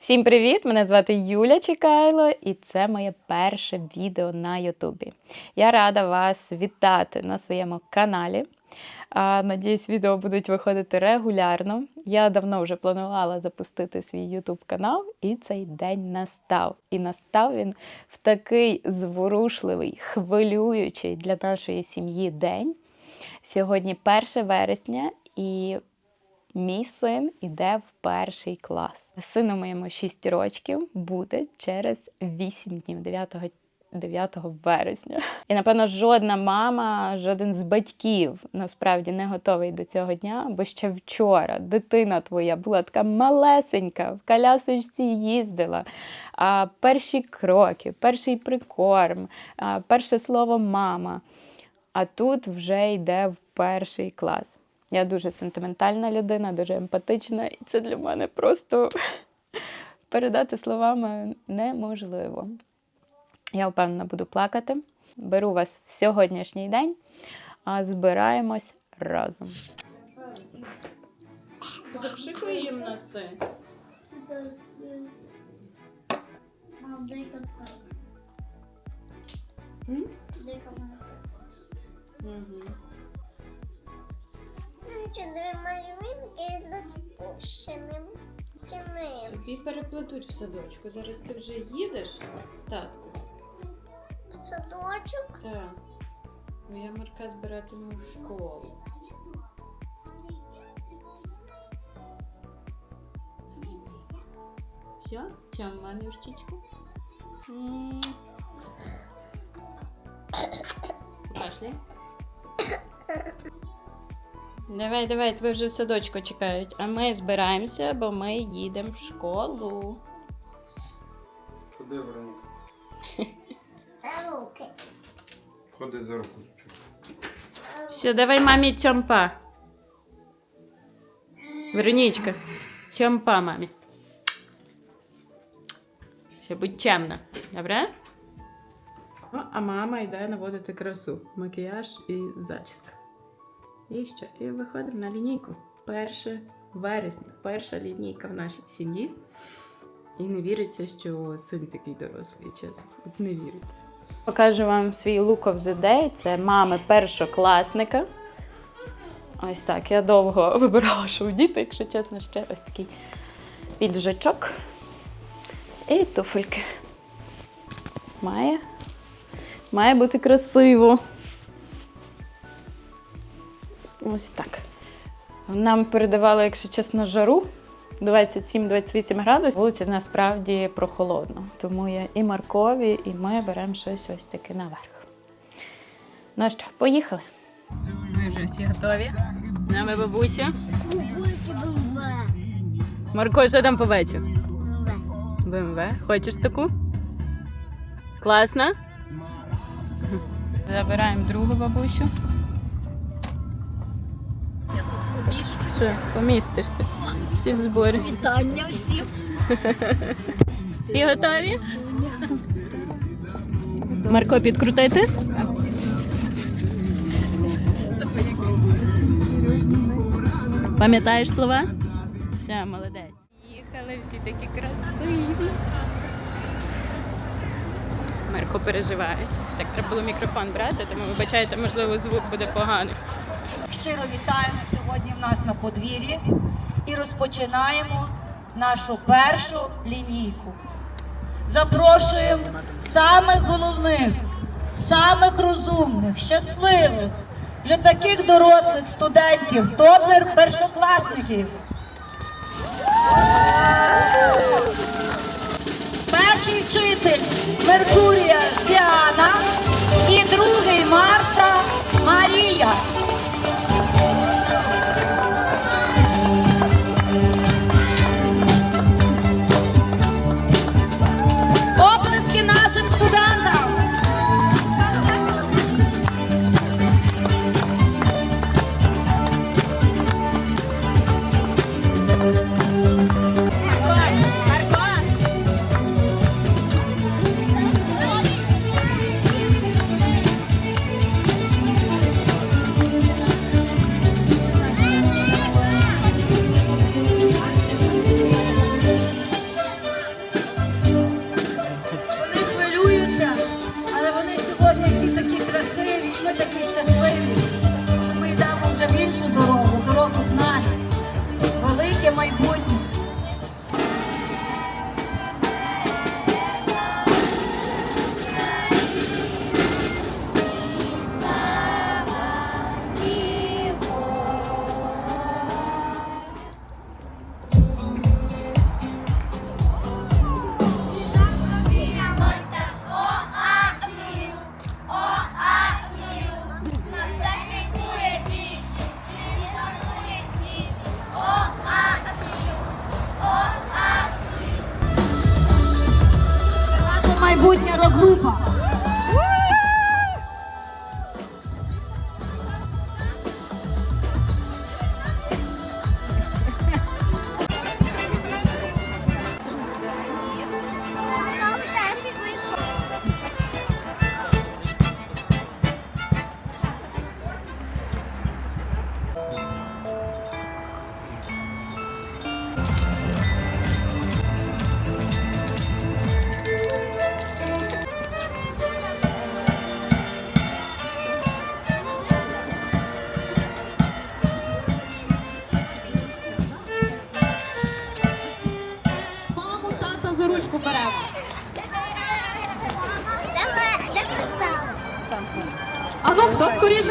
Всім привіт! Мене звати Юля Чекайло, і це моє перше відео на Ютубі. Я рада вас вітати на своєму каналі. Надіюсь, відео будуть виходити регулярно. Я давно вже планувала запустити свій Ютуб канал, і цей день настав. І настав він в такий зворушливий, хвилюючий для нашої сім'ї день. Сьогодні 1 вересня, і Мій син іде в перший клас. Сину моєму 6 років буде через 8 днів, 9, 9 вересня. І напевно, жодна мама, жоден з батьків насправді не готовий до цього дня, бо ще вчора дитина твоя була така малесенька, в колясочці їздила. А перші кроки, перший прикорм, перше слово мама. А тут вже йде в перший клас. Я дуже сентиментальна людина, дуже емпатична, і це для мене просто передати словами неможливо. Я впевнена, буду плакати. Беру вас в сьогоднішній день, а збираємось разом. Запшикуй їм носи. Дай контракт. Дві малюнки з спущеним чинем? Тобі переплетуть в садочку. Зараз ти вже їдеш в статку. Садочок. Так. Ну, я Марка збиратиму в школу. Все? Тям, мамі штічку? Покашляй. Давай, давай, тебе вже в садочку чекають. А ми збираємося, бо ми їдемо в школу. Ходи, Вероніка. Руки. Ходи за руку. Все, давай мамі тьомпа. Вероничка, тьомпа мамі. Ще будь чемна, добре? Ну, а мама йде наводити красу, макіяж і зачіска. І що? І виходимо на лінійку. 1 вересня, перша лінійка в нашій сім'ї. І не віриться, що син такий дорослий, чесно. Не віриться. Покажу вам свій look of the day. Це мами першокласника. Ось так. Я довго вибирала, що вдіти, якщо чесно, ще ось такий піджачок. І туфельки. Має. Має бути красиво. Ось так. Нам передавали, якщо чесно, жару 27-28 градусів. Вулиця насправді прохолодно. Тому я і Маркові, і ми беремо щось ось таке наверх. Ну що, поїхали. Ви вже всі готові? З нами бабуся. Марко, що там побачив? БМВ. Хочеш таку? Класно? Забираємо другу бабусю. Що, помістишся? Всі в зборі. Вітання всім. Всі готові? Марко, підкрутити? Пам'ятаєш слова? Все, молодець. Їхали всі такі красиві. Марко переживає. Так треба було мікрофон брати, тому вибачайте, можливо, звук буде поганий. Щиро вітаємо сьогодні в нас на подвір'ї і розпочинаємо нашу першу лінійку. Запрошуємо самих головних, самих розумних, щасливих, вже таких дорослих студентів, топлер першокласників. Перший вчитель Меркурія Діана і другий Марса Марія.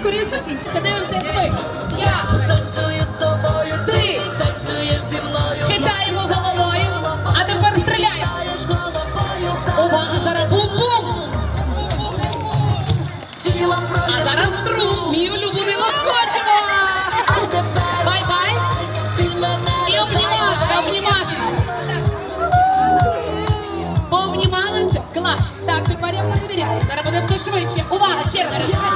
Скоріше, як ви. Я танцюю з тобою, ти танцюєш зі мною. Кидаємо головою, а тепер стріляємо. Увага, зараз бум-бум. А зараз струм, мій улюблений лоскочимо. Бай-бай. І обнімашка, обнімашечка. Пообнімалися? Клас. Так, тепер я перевіряю. Зараз буде все швидше. Увага, ще раз.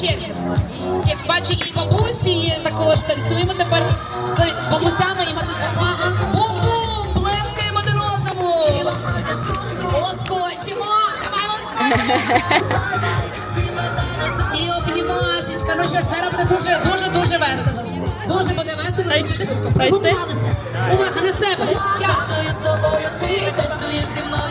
Черзі. Як бачу, і бабусі також танцюємо тепер з бабусями і. Увага, бум-бум, плескаємо один одному. Лоскочимо, давай лоскочимо. І обнімашечка. Ну що ж, зараз буде дуже, дуже, дуже весело. Дуже буде весело, дуже швидко. Приготувалися. Увага на себе. Я. Танцюю з тобою, ти танцюєш зі мною,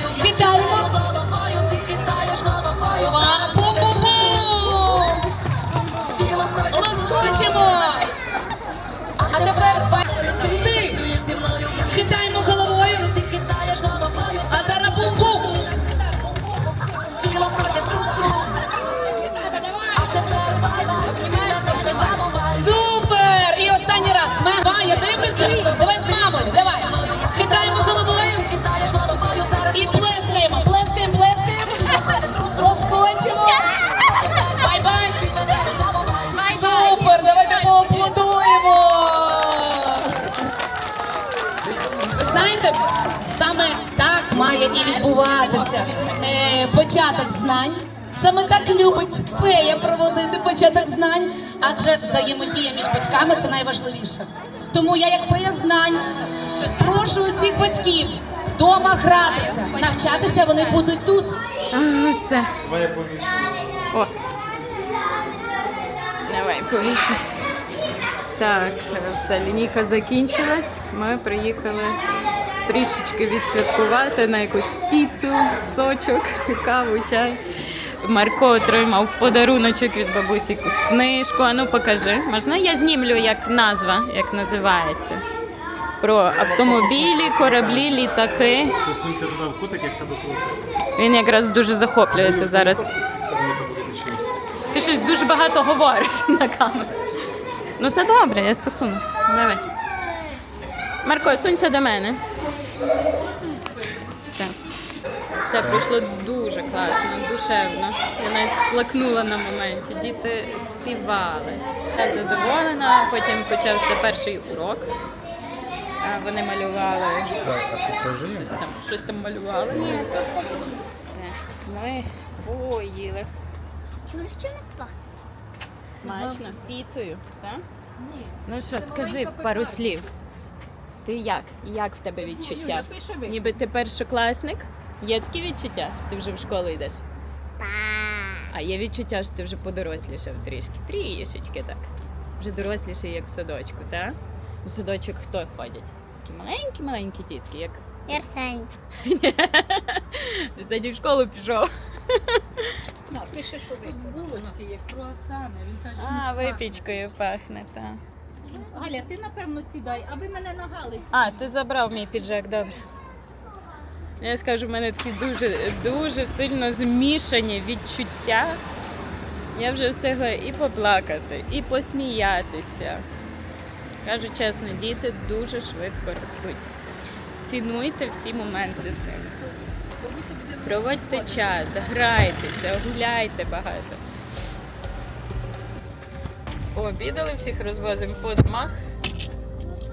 і відбуватися е, початок знань. Саме так любить фея проводити початок знань, адже взаємодія між батьками це найважливіше. Тому я, як фея знань, прошу усіх батьків дома гратися, навчатися вони будуть тут. А, все. Давай я. О. Давай, повіше. Так, все, лінійка закінчилась. Ми приїхали трішечки відсвяткувати на якусь піцу, сочок, каву, чай. Марко отримав подаруночок від бабусі якусь книжку. А ну покажи. Можна я знімлю як назва, як називається? Про автомобілі, кораблі, літаки. Посунься туди в кутик, я сяду. Він якраз дуже захоплюється зараз. Ти щось дуже багато говориш на камеру. Ну та добре, я посунуся. Давай. Марко, сунься до мене. Так. Все пройшло дуже класно, душевно. Я навіть сплакнула на моменті. Діти співали. Я задоволена, потім почався перший урок. А Вони малювали. Щось там, щось там малювали. Ні, тут такі. Все. Ми поїли. Чуєш, що не спах? Смачно. Піцею, так? Ні. Ну що, скажи пару слів. Ти як? Як в тебе відчуття? Ніби ти першокласник? Є такі відчуття, що ти вже в школу йдеш? Так. А є відчуття, що ти вже подорослішав трішки. Трішечки так. Вже доросліший, як в садочку, так? У садочок хто ходять? Такі маленькі-маленькі дітки, як Ярсень. Сьогодні в школу пішов. Пише, що Булочки, як круасани. Він каже, А, «Ну, випічкою пахне, так. Галя, ти напевно сідай, а ви мене на галиці. А, ти забрав мій піджак, добре. Я скажу, в мене такі дуже, дуже сильно змішані відчуття. Я вже встигла і поплакати, і посміятися. Кажу чесно, діти дуже швидко ростуть. Цінуйте всі моменти з ними. Проводьте час, грайтеся, гуляйте багато. Пообідали, всіх розвозимо по домах.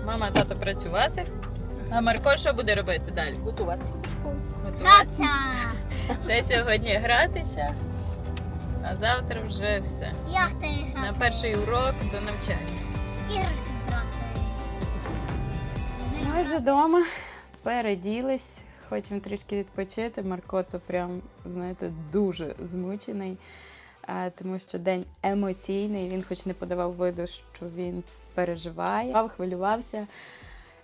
Мама, тато працювати. А Марко що буде робити далі? Готуватися до школи. Готуватися. Ще сьогодні гратися, а завтра вже все. Як ти На перший урок до навчання. Іграшки збирати. Ми вже вдома, переділись, хочемо трішки відпочити. Марко то прям, знаєте, дуже змучений, тому що день емоційний. Він, хоч не подавав виду, що він переживає, хвилювався.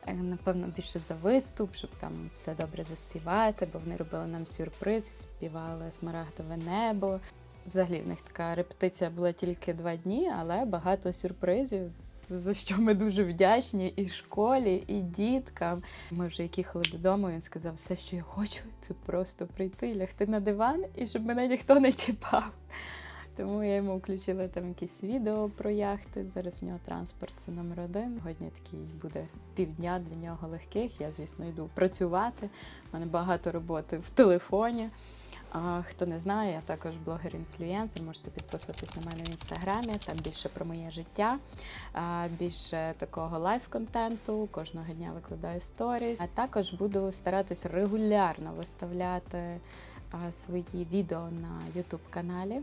е, Напевно, більше за виступ, щоб там все добре заспівати, бо вони робили нам сюрприз, співали Смарагдове небо. Взагалі, в них така репетиція була тільки два дні, але багато сюрпризів, за що ми дуже вдячні і школі, і діткам. Ми вже як їхали додому, він сказав, все, що я хочу, це просто прийти, лягти на диван і щоб мене ніхто не чіпав. Тому я йому включила там якісь відео про яхти. Зараз в нього транспорт це номер один. Сьогодні такий буде півдня для нього легких. Я, звісно, йду працювати. У мене багато роботи в телефоні. А, хто не знає, я також блогер-інфлюенсер. Можете підписуватись на мене в інстаграмі. Там більше про моє життя, більше такого лайф-контенту. Кожного дня викладаю сторіс. А також буду старатись регулярно виставляти свої відео на YouTube каналі.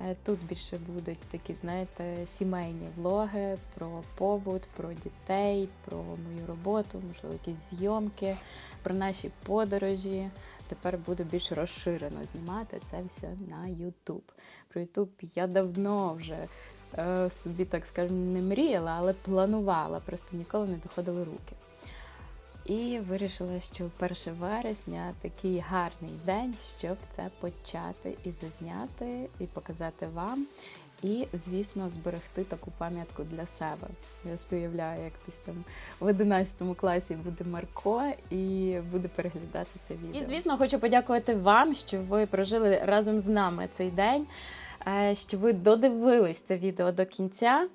Е, Тут більше будуть такі, знаєте, сімейні влоги про побут, про дітей, про мою роботу, можливо, якісь зйомки, про наші подорожі. Тепер буду більш розширено знімати це все на YouTube. Про YouTube я давно вже е, собі, так скажемо, не мріяла, але планувала, просто ніколи не доходили руки. І вирішила, що 1 вересня такий гарний день, щоб це почати і зазняти, і показати вам. І, звісно, зберегти таку пам'ятку для себе. Я споявляю, як десь там в 11 класі буде Марко і буде переглядати це відео. І, звісно, хочу подякувати вам, що ви прожили разом з нами цей день, е, що ви додивились це відео до кінця.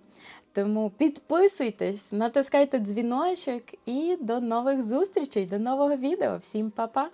Тому підписуйтесь, натискайте дзвіночок і до нових зустрічей, до нового відео. Всім па-па!